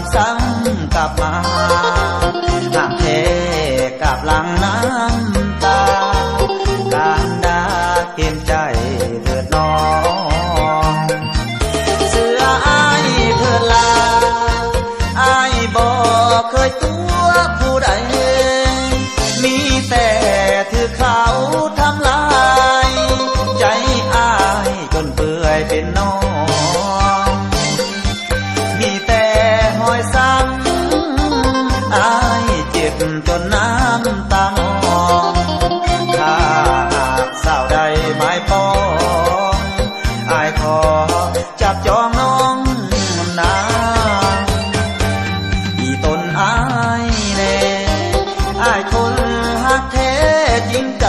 ความซ้ำกลับมาหากเทกับหลังน้ำตา การดาเกมใจเดือดน้อง เสืออายเพื่อลาอายบอกเคยตัวผู้ใด มีแต่ถือเขาทำลาย ใจอายจนเปื่อยเป็นน้อง จนน้ำตานองถ้าหากสาวใดหมายปองอายขอจับจองน้องนางอีตนอายแน่อายคนหักแท้จริงใจ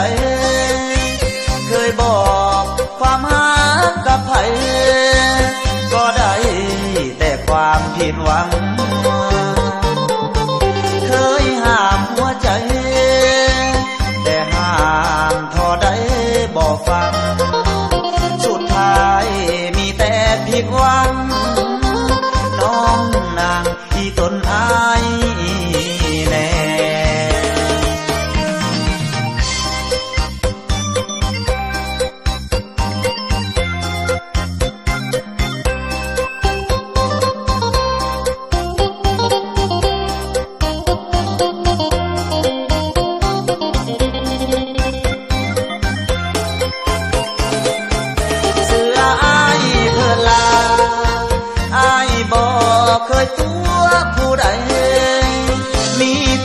แ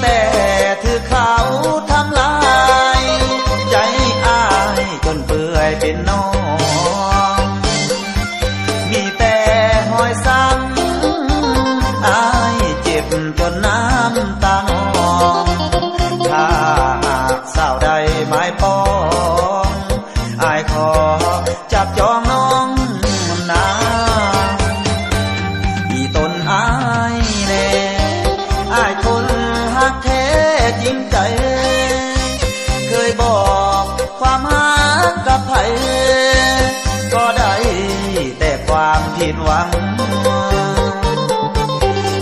แต่ จริงใจ เคยบอกความหักกับใครก็ได้แต่ความผิดหวัง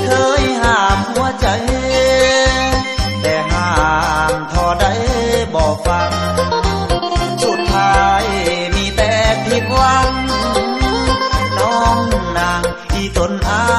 เคยห้ามหัวใจ แต่ห้ามทอได้บอฟัง สุดท้ายมีแต่ผิดหวัง น้องนางอีตนอา